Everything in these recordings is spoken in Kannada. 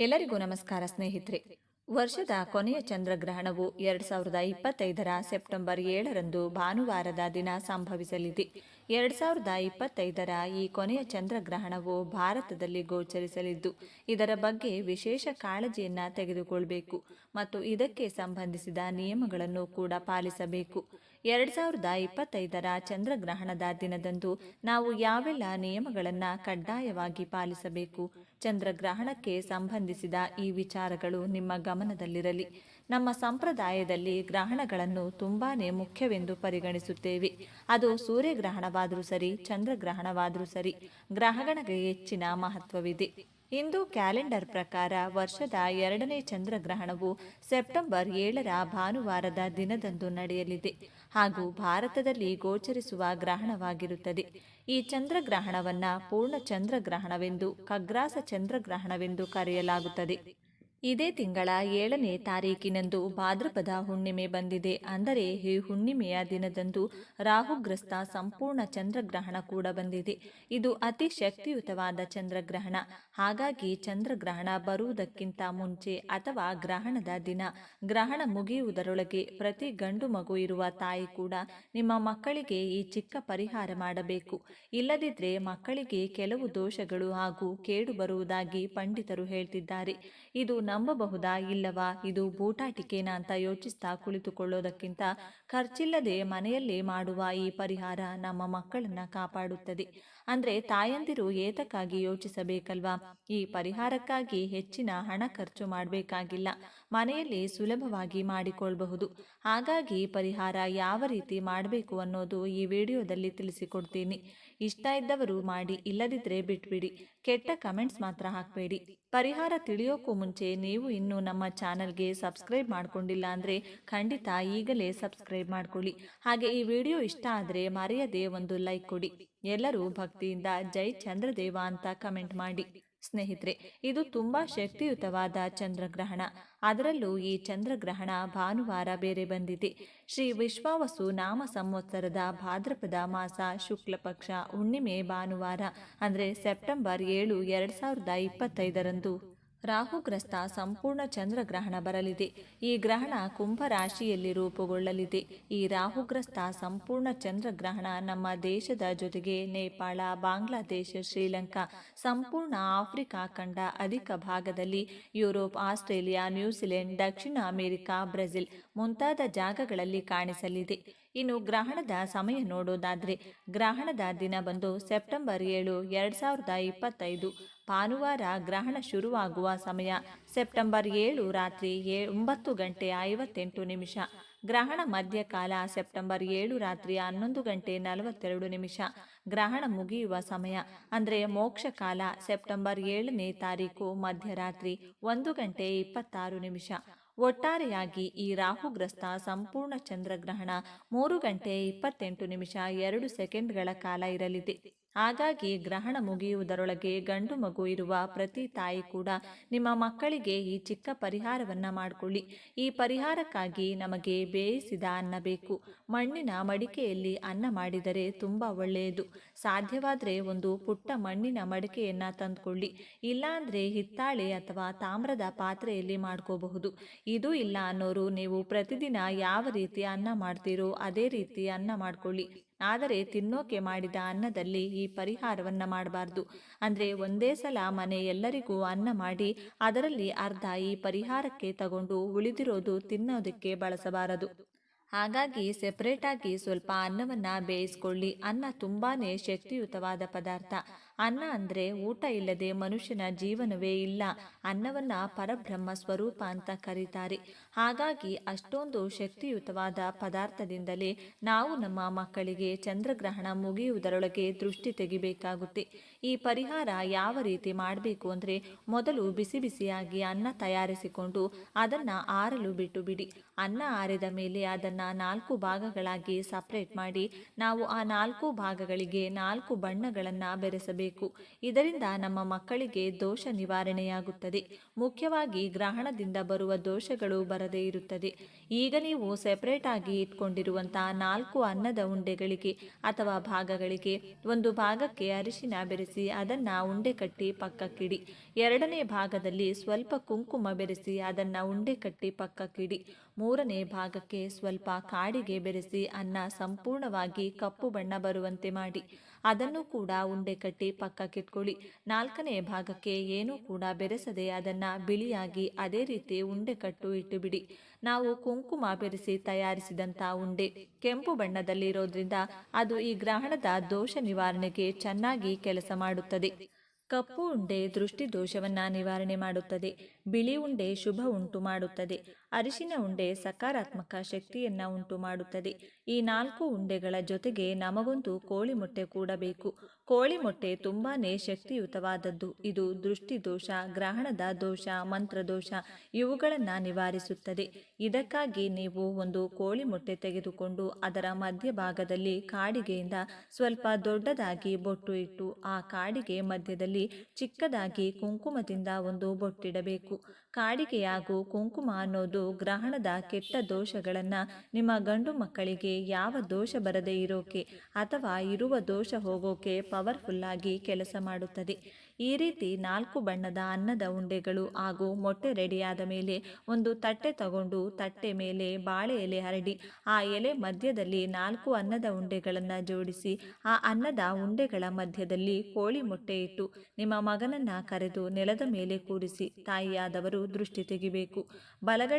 ಎಲ್ಲರಿಗೂ ನಮಸ್ಕಾರ ಸ್ನೇಹಿತರೆ. ವರ್ಷದ ಕೊನೆಯ ಚಂದ್ರಗ್ರಹಣವು ಎರಡ್ ಸಾವಿರದ ಇಪ್ಪತ್ತೈದರ ಸೆಪ್ಟೆಂಬರ್ ಏಳರಂದು ಭಾನುವಾರದ ದಿನ ಸಂಭವಿಸಲಿದೆ. ಎರಡ್ ಸಾವಿರದ ಇಪ್ಪತ್ತೈದರ ಈ ಕೊನೆಯ ಚಂದ್ರಗ್ರಹಣವು ಭಾರತದಲ್ಲಿ ಗೋಚರಿಸಲಿದ್ದು, ಇದರ ಬಗ್ಗೆ ವಿಶೇಷ ಕಾಳಜಿಯನ್ನ ತೆಗೆದುಕೊಳ್ಬೇಕು ಮತ್ತು ಇದಕ್ಕೆ ಸಂಬಂಧಿಸಿದ ನಿಯಮಗಳನ್ನು ಕೂಡ ಪಾಲಿಸಬೇಕು. ಎರಡ್ ಸಾವಿರದ ಇಪ್ಪತ್ತೈದರ ಚಂದ್ರಗ್ರಹಣದ ದಿನದಂದು ನಾವು ಯಾವೆಲ್ಲ ನಿಯಮಗಳನ್ನು ಕಡ್ಡಾಯವಾಗಿ ಪಾಲಿಸಬೇಕು? ಚಂದ್ರಗ್ರಹಣಕ್ಕೆ ಸಂಬಂಧಿಸಿದ ಈ ವಿಚಾರಗಳು ನಿಮ್ಮ ಗಮನದಲ್ಲಿರಲಿ. ನಮ್ಮ ಸಂಪ್ರದಾಯದಲ್ಲಿ ಗ್ರಹಣಗಳನ್ನು ತುಂಬಾನೇ ಮುಖ್ಯವೆಂದು ಪರಿಗಣಿಸುತ್ತೇವೆ. ಅದು ಸೂರ್ಯಗ್ರಹಣವಾದರೂ ಸರಿ, ಚಂದ್ರಗ್ರಹಣವಾದರೂ ಸರಿ ಗ್ರಹಗಳಿಗೆ ಹೆಚ್ಚಿನ ಮಹತ್ವವಿದೆ. ಇಂದು ಕ್ಯಾಲೆಂಡರ್ ಪ್ರಕಾರ ವರ್ಷದ ಎರಡನೇ ಚಂದ್ರಗ್ರಹಣವು ಸೆಪ್ಟೆಂಬರ್ ಏಳರ ಭಾನುವಾರದ ದಿನದಂದು ನಡೆಯಲಿದೆ. ಹಾಗೂ ಭಾರತದಲ್ಲಿ ಗೋಚರಿಸುವ ಗ್ರಹಣವಾಗಿರುತ್ತದೆ. ಈ ಚಂದ್ರಗ್ರಹಣವನ್ನು ಪೂರ್ಣ ಚಂದ್ರಗ್ರಹಣವೆಂದು ಖಗ್ರಾಸ ಚಂದ್ರಗ್ರಹಣವೆಂದು ಕರೆಯಲಾಗುತ್ತದೆ. ಇದೇ ತಿಂಗಳ ಏಳನೇ ತಾರೀಕಿನಂದು ಭಾದ್ರಪದ ಹುಣ್ಣಿಮೆ ಬಂದಿದೆ. ಅಂದರೆ ಈ ಹುಣ್ಣಿಮೆಯ ದಿನದಂದು ರಾಹುಗ್ರಸ್ತ ಸಂಪೂರ್ಣ ಚಂದ್ರಗ್ರಹಣ ಕೂಡ ಬಂದಿದೆ. ಇದು ಅತಿ ಶಕ್ತಿಯುತವಾದ ಚಂದ್ರಗ್ರಹಣ. ಹಾಗಾಗಿ ಚಂದ್ರಗ್ರಹಣ ಬರುವುದಕ್ಕಿಂತ ಮುಂಚೆ ಅಥವಾ ಗ್ರಹಣದ ದಿನ. ಗ್ರಹಣ ಮುಗಿಯುವುದರೊಳಗೆ ಪ್ರತಿ ಗಂಡು ಮಗು ಇರುವ ತಾಯಿ ಕೂಡ ನಿಮ್ಮ ಮಕ್ಕಳಿಗೆ ಈ ಚಿಕ್ಕ ಪರಿಹಾರ ಮಾಡಬೇಕು. ಇಲ್ಲದಿದ್ದರೆ ಮಕ್ಕಳಿಗೆ ಕೆಲವು ದೋಷಗಳು ಹಾಗೂ ಕೇಡು ಬರುವುದಾಗಿ ಪಂಡಿತರು ಹೇಳ್ತಿದ್ದಾರೆ. ಇದು ನಂಬಬಹುದಾ ಇಲ್ಲವಾ ಇದು ಬೂಟಾಟಿಕೆನಾ ಅಂತ ಯೋಚಿಸ್ತಾ ಕುಳಿತುಕೊಳ್ಳೋದಕ್ಕಿಂತ ಖರ್ಚಿಲ್ಲದೆ ಮನೆಯಲ್ಲೇ ಮಾಡುವ ಈ ಪರಿಹಾರ ನಮ್ಮ ಮಕ್ಕಳನ್ನ ಕಾಪಾಡುತ್ತದೆ. ಅಂದ್ರೆ ತಾಯಂದಿರು ಏತಕ್ಕಾಗಿ ಯೋಚಿಸಬೇಕಲ್ವಾ? ಈ ಪರಿಹಾರಕ್ಕಾಗಿ ಹೆಚ್ಚಿನ ಹಣ ಖರ್ಚು ಮಾಡಬೇಕಾಗಿಲ್ಲ. ಮನೆಯಲ್ಲಿ ಸುಲಭವಾಗಿ ಮಾಡಿಕೊಳ್ಳಬಹುದು ಹಾಗಾಗಿ ಪರಿಹಾರ ಯಾವ ರೀತಿ ಮಾಡಬೇಕು ಅನ್ನೋದು ಈ ವಿಡಿಯೋದಲ್ಲಿ ತಿಳಿಸಿಕೊಡ್ತೀನಿ. ಇಷ್ಟ ಇದ್ದವರು ಮಾಡಿ ಇಲ್ಲದಿದ್ದರೆ ಬಿಟ್ಬಿಡಿ. ಕೆಟ್ಟ ಕಮೆಂಟ್ಸ್ ಮಾತ್ರ ಹಾಕಬೇಡಿ. ಪರಿಹಾರ ತಿಳಿಯೋಕ್ಕೂ ಮುಂಚೆ ನೀವು ಇನ್ನೂ ನಮ್ಮ ಚಾನಲ್ಗೆ ಸಬ್ಸ್ಕ್ರೈಬ್ ಮಾಡ್ಕೊಂಡಿಲ್ಲ ಅಂದರೆ ಖಂಡಿತ ಈಗಲೇ ಸಬ್ಸ್ಕ್ರೈಬ್ ಮಾಡ್ಕೊಳ್ಳಿ. ಹಾಗೆ ಈ ವಿಡಿಯೋ ಇಷ್ಟ ಆದರೆ ಮರೆಯದೆ ಒಂದು ಲೈಕ್ ಕೊಡಿ. ಎಲ್ಲರೂ ಭಕ್ತಿಯಿಂದ ಜೈ ಚಂದ್ರದೇವ ಅಂತ ಕಮೆಂಟ್ ಮಾಡಿ. ಸ್ನೇಹಿತರೆ, ಇದು ತುಂಬಾ ಶಕ್ತಿಯುತವಾದ ಚಂದ್ರಗ್ರಹಣ. ಅದರಲ್ಲೂ ಈ ಚಂದ್ರಗ್ರಹಣ ಭಾನುವಾರ ಬೇರೆ ಬಂದಿದೆ. ಶ್ರೀ ವಿಶ್ವಾವಸು ನಾಮ ಸಂವತ್ಸರದ ಭಾದ್ರಪದ ಮಾಸ ಶುಕ್ಲ ಪಕ್ಷ ಹುಣ್ಣಿಮೆ ಭಾನುವಾರ, ಅಂದರೆ ಸೆಪ್ಟೆಂಬರ್ ಏಳು, ಎರಡು ಸಾವಿರದ ಇಪ್ಪತ್ತೈದರಂದು. ರಾಹುಗ್ರಸ್ತ ಸಂಪೂರ್ಣ ಚಂದ್ರಗ್ರಹಣ ಬರಲಿದೆ. ಈ ಗ್ರಹಣ ಕುಂಭ ರಾಶಿಯಲ್ಲಿ ರೂಪುಗೊಳ್ಳಲಿದೆ. ಈ ರಾಹುಗ್ರಸ್ತ ಸಂಪೂರ್ಣ ಚಂದ್ರಗ್ರಹಣ ನಮ್ಮ ದೇಶದ ಜೊತೆಗೆ ನೇಪಾಳ, ಬಾಂಗ್ಲಾದೇಶ, ಶ್ರೀಲಂಕಾ, ಸಂಪೂರ್ಣ ಆಫ್ರಿಕಾ ಖಂಡ ಅಧಿಕ ಭಾಗದಲ್ಲಿ ಯುರೋಪ್, ಆಸ್ಟ್ರೇಲಿಯಾ, ನ್ಯೂಜಿಲೆಂಡ್, ದಕ್ಷಿಣ ಅಮೆರಿಕ, ಬ್ರೆಜಿಲ್ ಮುಂತಾದ ಜಾಗಗಳಲ್ಲಿ ಕಾಣಿಸಲಿದೆ. ಇನ್ನು ಗ್ರಹಣದ ಸಮಯ ನೋಡೋದಾದ್ರೆ ಗ್ರಹಣದ ದಿನ ಬಂದು ಸೆಪ್ಟೆಂಬರ್ ಏಳು ಎರಡು ಸಾವಿರದ ಇಪ್ಪತ್ತೈದು. ಭಾನುವಾರ ಗ್ರಹಣ ಶುರುವಾಗುವ ಸಮಯ ಸೆಪ್ಟೆಂಬರ್ ಏಳು ರಾತ್ರಿ ಏ ಒಂಬತ್ತು ಗಂಟೆ ಐವತ್ತೆಂಟು ನಿಮಿಷ. ಗ್ರಹಣ ಮಧ್ಯಕಾಲ ಸೆಪ್ಟೆಂಬರ್ ಏಳು ರಾತ್ರಿ ಹನ್ನೊಂದು ಗಂಟೆ ನಲವತ್ತೆರಡು ನಿಮಿಷ. ಗ್ರಹಣ ಮುಗಿಯುವ ಸಮಯ ಅಂದರೆ ಮೋಕ್ಷಕಾಲ ಸೆಪ್ಟೆಂಬರ್ ಏಳನೇ ತಾರೀಕು ಮಧ್ಯರಾತ್ರಿ ಒಂದು ಗಂಟೆ ಇಪ್ಪತ್ತಾರು ನಿಮಿಷ. ಒಟ್ಟಾರೆಯಾಗಿ ಈ ರಾಹುಗ್ರಸ್ತ ಸಂಪೂರ್ಣ ಚಂದ್ರಗ್ರಹಣ ಮೂರು ಗಂಟೆ ಇಪ್ಪತ್ತೆಂಟು ನಿಮಿಷ ಎರಡು ಸೆಕೆಂಡ್ಗಳ ಕಾಲ ಇರಲಿದೆ. ಹಾಗಾಗಿ ಗ್ರಹಣ ಮುಗಿಯುವುದರೊಳಗೆ ಗಂಡು ಮಗು ಇರುವ ಪ್ರತಿ ತಾಯಿ ಕೂಡ ನಿಮ್ಮ ಮಕ್ಕಳಿಗೆ ಈ ಚಿಕ್ಕ ಪರಿಹಾರವನ್ನ ಮಾಡಿಕೊಳ್ಳಿ. ಈ ಪರಿಹಾರಕ್ಕಾಗಿ ನಮಗೆ ಬೇಯಿಸಿದ ಅನ್ನ ಬೇಕು. ಮಣ್ಣಿನ ಮಡಿಕೆಯಲ್ಲಿ ಅನ್ನ ಮಾಡಿದರೆ ತುಂಬ ಒಳ್ಳೆಯದು. ಸಾಧ್ಯವಾದರೆ ಒಂದು ಪುಟ್ಟ ಮಣ್ಣಿನ ಮಡಿಕೆಯನ್ನ ತಂದುಕೊಳ್ಳಿ. ಇಲ್ಲಾಂದ್ರೆ ಹಿತ್ತಾಳೆ ಅಥವಾ ತಾಮ್ರದ ಪಾತ್ರೆಯಲ್ಲಿ ಮಾಡ್ಕೋಬಹುದು. ಇದು ಇಲ್ಲ ಅನ್ನೋರು ನೀವು ಪ್ರತಿದಿನ ಯಾವ ರೀತಿ ಅನ್ನ ಮಾಡ್ತೀರೋ ಅದೇ ರೀತಿ ಅನ್ನ ಮಾಡ್ಕೊಳ್ಳಿ. ಆದರೆ ತಿನ್ನೋಕೆ ಮಾಡಿದ ಅನ್ನದಲ್ಲಿ ಈ ಪರಿಹಾರವನ್ನ ಮಾಡಬಾರ್ದು. ಅಂದ್ರೆ ಒಂದೇ ಸಲ ಮನೆ ಎಲ್ಲರಿಗೂ ಅನ್ನ ಮಾಡಿ ಅದರಲ್ಲಿ ಅರ್ಧ ಈ ಪರಿಹಾರಕ್ಕೆ ತಗೊಂಡು ಉಳಿದಿರೋದು ತಿನ್ನೋದಕ್ಕೆ ಬಳಸಬಾರದು. ಹಾಗಾಗಿ ಸೆಪರೇಟಾಗಿ ಸ್ವಲ್ಪ ಅನ್ನವನ್ನು ಬೇಯಿಸ್ಕೊಳ್ಳಿ. ಅನ್ನ ತುಂಬಾನೇ ಶಕ್ತಿಯುತವಾದ ಪದಾರ್ಥ. ಅನ್ನ ಅಂದರೆ ಊಟ ಇಲ್ಲದೆ ಮನುಷ್ಯನ ಜೀವನವೇ ಇಲ್ಲ. ಅನ್ನವನ್ನ ಪರಬ್ರಹ್ಮ ಸ್ವರೂಪ ಅಂತ ಕರೀತಾರೆ. ಹಾಗಾಗಿ ಅಷ್ಟೊಂದು ಶಕ್ತಿಯುತವಾದ ಪದಾರ್ಥದಿಂದಲೇ ನಾವು ನಮ್ಮ ಮಕ್ಕಳಿಗೆ ಚಂದ್ರಗ್ರಹಣ ಮುಗಿಯುವುದರೊಳಗೆ ದೃಷ್ಟಿ ತೆಗಿಬೇಕಾಗುತ್ತೆ. ಈ ಪರಿಹಾರ ಯಾವ ರೀತಿ ಮಾಡಬೇಕು ಅಂದರೆ ಮೊದಲು ಬಿಸಿ ಬಿಸಿಯಾಗಿ ಅನ್ನ ತಯಾರಿಸಿಕೊಂಡು ಅದನ್ನು ಆರಲು ಬಿಟ್ಟು ಬಿಡಿ ಅನ್ನ ಆರಿದ ಮೇಲೆ ಅದನ್ನು ನಾಲ್ಕು ಭಾಗಗಳಾಗಿ ಸಪ್ರೇಟ್ ಮಾಡಿ ನಾವು ಆ ನಾಲ್ಕು ಭಾಗಗಳಿಗೆ ನಾಲ್ಕು ಬಣ್ಣಗಳನ್ನು ಬೆರೆಸಬೇಕು. ಇದರಿಂದ ನಮ್ಮ ಮಕ್ಕಳಿಗೆ ದೋಷ ನಿವಾರಣೆಯಾಗುತ್ತದೆ. ಮುಖ್ಯವಾಗಿ ಗ್ರಹಣದಿಂದ ಬರುವ ದೋಷಗಳು ಬರದೇ ಇರುತ್ತದೆ. ಈಗ ನೀವು ಸೆಪರೇಟ್ ಆಗಿ ಇಟ್ಕೊಂಡಿರುವಂತಹ ನಾಲ್ಕು ಅನ್ನದ ಉಂಡೆಗಳಿಗೆ ಅಥವಾ ಭಾಗಗಳಿಗೆ ಒಂದು ಭಾಗಕ್ಕೆ ಅರಿಶಿನ ಬೆರೆಸಿ ಅದನ್ನ ಉಂಡೆ ಕಟ್ಟಿ ಪಕ್ಕಕ್ಕಿಡಿ. ಎರಡನೇ ಭಾಗದಲ್ಲಿ ಸ್ವಲ್ಪ ಕುಂಕುಮ ಬೆರೆಸಿ ಅದನ್ನ ಉಂಡೆ ಕಟ್ಟಿ ಪಕ್ಕಕ್ಕಿಡಿ. ಮೂರನೇ ಭಾಗಕ್ಕೆ ಸ್ವಲ್ಪ ಕಾಡಿಗೆ ಬೆರೆಸಿ ಅನ್ನ ಸಂಪೂರ್ಣವಾಗಿ ಕಪ್ಪು ಬಣ್ಣ ಬರುವಂತೆ ಮಾಡಿ. ಅದನ್ನು ಕೂಡ ಉಂಡೆ ಕಟ್ಟಿ ಪಕ್ಕಕ್ಕಿಟ್ಕೊಳ್ಳಿ ನಾಲ್ಕನೇ ಭಾಗಕ್ಕೆ ಏನೂ ಕೂಡ ಬೆರೆಸದೆ ಅದನ್ನ ಬಿಳಿಯಾಗಿ ಅದೇ ರೀತಿ ಉಂಡೆ ಕಟ್ಟು ಇಟ್ಟುಬಿಡಿ. ನಾವು ಕುಂಕುಮ ಬೆರೆಸಿ ತಯಾರಿಸಿದಂಥ ಉಂಡೆ. ಕೆಂಪು ಬಣ್ಣದಲ್ಲಿರೋದ್ರಿಂದ ಅದು ಈ ಗ್ರಹಣದ ದೋಷ ನಿವಾರಣೆಗೆ ಚೆನ್ನಾಗಿ ಕೆಲಸ ಮಾಡುತ್ತದೆ. ಕಪ್ಪು ಉಂಡೆ ದೃಷ್ಟಿ ದೋಷವನ್ನು ನಿವಾರಣೆ ಮಾಡುತ್ತದೆ. ಬಿಳಿ ಉಂಡೆ ಶುಭ ಉಂಟು ಮಾಡುತ್ತದೆ. ಅರಿಶಿನ ಉಂಡೆ ಸಕಾರಾತ್ಮಕ ಶಕ್ತಿಯನ್ನ ಉಂಟು ಮಾಡುತ್ತದೆ ಈ ನಾಲ್ಕು ಉಂಡೆಗಳ ಜೊತೆಗೆ ನಮಗೊಂದು ಕೋಳಿ ಮೊಟ್ಟೆ ಕೂಡ ಬೇಕು ಕೋಳಿ ಮೊಟ್ಟೆ ತುಂಬಾನೇ ಶಕ್ತಿಯುತವಾದದ್ದು. ಇದು ದೃಷ್ಟಿ ದೋಷ ಗ್ರಹಣದ ದೋಷ, ಮಂತ್ರದೋಷ ಇವುಗಳನ್ನ ನಿವಾರಿಸುತ್ತದೆ. ಇದಕ್ಕಾಗಿ ನೀವು ಒಂದು ಕೋಳಿ ಮೊಟ್ಟೆ ತೆಗೆದುಕೊಂಡು ಅದರ ಮಧ್ಯಭಾಗದಲ್ಲಿ ಕಾಡಿಗೆಯಿಂದ ಸ್ವಲ್ಪ ದೊಡ್ಡದಾಗಿ ಬೊಟ್ಟು ಇಟ್ಟು ಆ ಕಾಡಿಗೆ ಮಧ್ಯದಲ್ಲಿ ಚಿಕ್ಕದಾಗಿ ಕುಂಕುಮದಿಂದ ಒಂದು ಬೊಟ್ಟಿಡಬೇಕು. ಕಾಡಿಗೆಯಾಗೂ ಕುಂಕುಮ ಅನ್ನೋದು ಗ್ರಹಣದ ಕೆಟ್ಟ ದೋಷಗಳನ್ನ ನಿಮ್ಮ ಗಂಡು ಮಕ್ಕಳಿಗೆ ಯಾವ ದೋಷ ಬರದೇ ಇರೋಕೆ ಅಥವಾ ಇರುವ ದೋಷ ಹೋಗೋಕೆ ಪವರ್ಫುಲ್ ಆಗಿ ಕೆಲಸ ಮಾಡುತ್ತದೆ. ಈ ರೀತಿ ನಾಲ್ಕು ಬಣ್ಣದ ಅನ್ನದ ಉಂಡೆಗಳು ಹಾಗೂ ಮೊಟ್ಟೆ ರೆಡಿಯಾದ ಮೇಲೆ ಒಂದು ತಟ್ಟೆ ತಗೊಂಡು ತಟ್ಟೆ ಮೇಲೆ ಬಾಳೆ ಎಲೆ ಹರಡಿ, ಆ ಎಲೆ ಮಧ್ಯದಲ್ಲಿ ನಾಲ್ಕು ಅನ್ನದ ಉಂಡೆಗಳನ್ನು ಜೋಡಿಸಿ, ಆ ಅನ್ನದ ಉಂಡೆಗಳ ಮಧ್ಯದಲ್ಲಿ ಕೋಳಿ ಮೊಟ್ಟೆ ಇಟ್ಟು ನಿಮ್ಮ ಮಗನನ್ನ ಕರೆದು ನೆಲದ ಮೇಲೆ ಕೂರಿಸಿ ತಾಯಿಯಾದವರು ದೃಷ್ಟಿ ತೆಗಿಬೇಕು.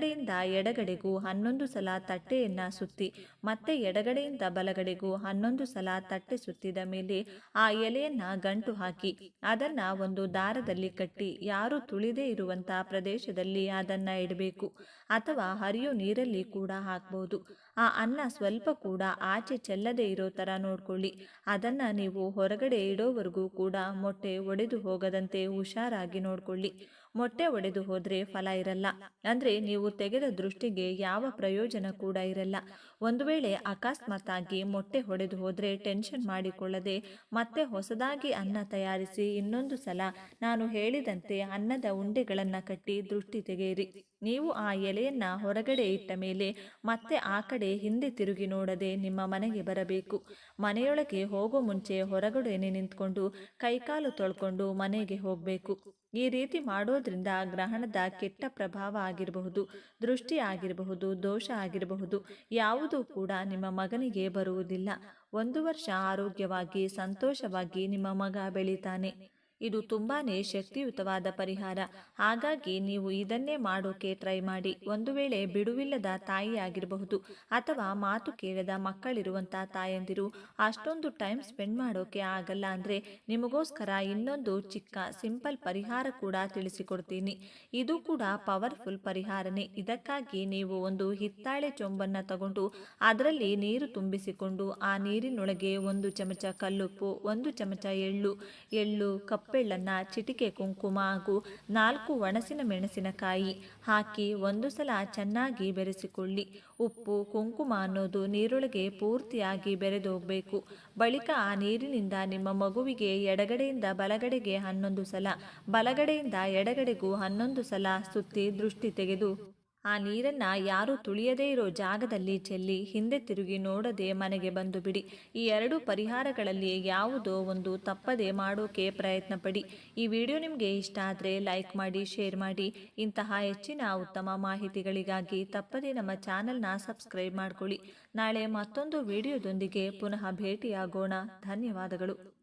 ಬಲಗಡೆಯಿಂದ ಎಡಗಡೆಗೂ ಹನ್ನೊಂದು ಸಲ ತಟ್ಟೆಯನ್ನ ಸುತ್ತಿ, ಮತ್ತೆ ಎಡಗಡೆಯಿಂದ ಬಲಗಡೆಗೂ ಹನ್ನೊಂದು ಸಲ ತಟ್ಟೆ ಸುತ್ತಿದ ಮೇಲೆ ಆ ಎಲೆಯನ್ನ ಗಂಟು ಹಾಕಿ, ಅದನ್ನ ಒಂದು ದಾರದಲ್ಲಿ ಕಟ್ಟಿ, ಯಾರು ತುಳಿದೇ ಇರುವಂತಹ ಪ್ರದೇಶದಲ್ಲಿ ಅದನ್ನ ಇಡಬೇಕು ಅಥವಾ ಹರಿಯೋ ನೀರಲ್ಲಿ ಕೂಡ ಹಾಕ್ಬೋದು. ಆ ಅನ್ನ ಸ್ವಲ್ಪ ಕೂಡ ಆಚೆ ಚೆಲ್ಲದೆ ಇರೋ ಥರ ನೋಡ್ಕೊಳ್ಳಿ. ಅದನ್ನು ನೀವು ಹೊರಗಡೆ ಇಡೋವರೆಗೂ ಕೂಡ ಮೊಟ್ಟೆ ಒಡೆದು ಹೋಗದಂತೆ ಹುಷಾರಾಗಿ ನೋಡ್ಕೊಳ್ಳಿ. ಮೊಟ್ಟೆ ಒಡೆದು ಹೋದರೆ ಫಲ ಇರಲ್ಲ. ಅಂದರೆ ನೀವು ತೆಗೆದ ದೃಷ್ಟಿಗೆ ಯಾವ ಪ್ರಯೋಜನ ಕೂಡ ಇರಲ್ಲ. ಒಂದು ವೇಳೆ ಅಕಸ್ಮಾತ್ ಆಗಿ ಮೊಟ್ಟೆ ಹೊಡೆದು ಹೋದರೆ ಟೆನ್ಷನ್ ಮಾಡಿಕೊಳ್ಳದೆ ಮತ್ತೆ ಹೊಸದಾಗಿ ಅನ್ನ ತಯಾರಿಸಿ ಇನ್ನೊಂದು ಸಲ ನಾನು ಹೇಳಿದಂತೆ ಅನ್ನದ ಉಂಡೆಗಳನ್ನು ಕಟ್ಟಿ ದೃಷ್ಟಿ ತೆಗೆಯಿರಿ. ನೀವು ಆ ಎಲೆಯನ್ನು ಹೊರಗಡೆ ಇಟ್ಟ ಮೇಲೆ ಮತ್ತೆ ಆ ಕಡೆ ಹಿಂದೆ ತಿರುಗಿ ನೋಡದೆ ನಿಮ್ಮ ಮನೆಗೆ ಬರಬೇಕು. ಮನೆಯೊಳಗೆ ಹೋಗೋ ಮುಂಚೆ ಹೊರಗಡೆನೆ ನಿಂತ್ಕೊಂಡು ಕೈಕಾಲು ತೊಳ್ಕೊಂಡು ಮನೆಗೆ ಹೋಗಬೇಕು. ಈ ರೀತಿ ಮಾಡೋದ್ರಿಂದ ಗ್ರಹಣದ ಕೆಟ್ಟ ಪ್ರಭಾವ ಆಗಿರಬಹುದು, ದೃಷ್ಟಿ ಆಗಿರಬಹುದು, ದೋಷ ಆಗಿರಬಹುದು. ಯಾವುದೂ ಕೂಡ ನಿಮ್ಮ ಮಗನಿಗೆ ಬರುವುದಿಲ್ಲ. ಒಂದು ವರ್ಷ ಆರೋಗ್ಯವಾಗಿ, ಸಂತೋಷವಾಗಿ ನಿಮ್ಮ ಮಗ ಬೆಳೀತಾನೆ. ಇದು ತುಂಬಾನೇ ಶಕ್ತಿಯುತವಾದ ಪರಿಹಾರ. ಹಾಗಾಗಿ ನೀವು ಇದನ್ನೇ ಮಾಡೋಕೆ ಟ್ರೈ ಮಾಡಿ. ಒಂದು ವೇಳೆ ಬಿಡುವಿಲ್ಲದ ತಾಯಿ ಆಗಿರಬಹುದು ಅಥವಾ ಮಾತು ಕೇಳದ ಮಕ್ಕಳಿರುವಂತಹ ತಾಯಂದಿರು, ಅಷ್ಟೊಂದು ಟೈಮ್ ಸ್ಪೆಂಡ್ ಮಾಡೋಕೆ ಆಗಲ್ಲ ಅಂದ್ರೆ ನಿಮಗೋಸ್ಕರ ಇನ್ನೊಂದು ಚಿಕ್ಕ ಸಿಂಪಲ್ ಪರಿಹಾರ ಕೂಡ ತಿಳಿಸಿಕೊಡ್ತೀನಿ. ಇದು ಕೂಡ ಪವರ್ಫುಲ್ ಪರಿಹಾರನೇ. ಇದಕ್ಕಾಗಿ ನೀವು ಒಂದು ಹಿತ್ತಾಳೆ ಚೊಂಬನ್ನ ತಗೊಂಡು ಅದರಲ್ಲಿ ನೀರು ತುಂಬಿಸಿಕೊಂಡು ಆ ನೀರಿನೊಳಗೆ ಒಂದು ಚಮಚ ಕಲ್ಲುಪ್ಪು, ಒಂದು ಚಮಚ ಎಳ್ಳು ಎಳ್ಳು ಕಪ್ಪೆಳ್ಳನ್ನ ಚಿಟಿಕೆ ಕುಂಕುಮ ಹಾಗೂ ನಾಲ್ಕು ಒಣಸಿನ ಮೆಣಸಿನಕಾಯಿ ಹಾಕಿ ಒಂದು ಸಲ ಚೆನ್ನಾಗಿ ಬೆರೆಸಿಕೊಳ್ಳಿ. ಉಪ್ಪು, ಕುಂಕುಮ ಅನ್ನೋದು ನೀರೊಳಗೆ ಪೂರ್ತಿಯಾಗಿ ಬೆರೆದು ಹೋಗಬೇಕು ಬಳಿಕ ಆ ನೀರಿನಿಂದ ನಿಮ್ಮ ಮಗುವಿಗೆ ಎಡಗಡೆಯಿಂದ ಬಲಗಡೆಗೆ ಹನ್ನೊಂದು ಸಲ, ಬಲಗಡೆಯಿಂದ ಎಡಗಡೆಗೂ ಹನ್ನೊಂದು ಸಲ ಸುತ್ತಿ ದೃಷ್ಟಿ ತೆಗೆದು ಆ ನೀರನ್ನ ಯಾರು ತುಳಿಯದೇ ಇರೋ ಜಾಗದಲ್ಲಿ ಚೆಲ್ಲಿ ಹಿಂದೆ ತಿರುಗಿ ನೋಡದೆ ಮನೆಗೆ ಬಂದು ಬಿಡಿ. ಈ ಎರಡು ಪರಿಹಾರಗಳಲ್ಲಿ ಯಾವುದೋ ಒಂದು ತಪ್ಪದೆ ಮಾಡೋಕೆ ಪ್ರಯತ್ನ ಪಡಿ ಈ ವಿಡಿಯೋ ನಿಮಗೆ ಇಷ್ಟ ಆದರೆ ಲೈಕ್ ಮಾಡಿ, ಶೇರ್ ಮಾಡಿ. ಇಂತಹ ಹೆಚ್ಚಿನ ಉತ್ತಮ ಮಾಹಿತಿಗಳಿಗಾಗಿ ತಪ್ಪದೆ ನಮ್ಮ ಚಾನಲ್ನ ಸಬ್ಸ್ಕ್ರೈಬ್ ಮಾಡಿಕೊಳ್ಳಿ. ನಾಳೆ ಮತ್ತೊಂದು ವಿಡಿಯೋದೊಂದಿಗೆ ಪುನಃ ಭೇಟಿಯಾಗೋಣ. ಧನ್ಯವಾದಗಳು.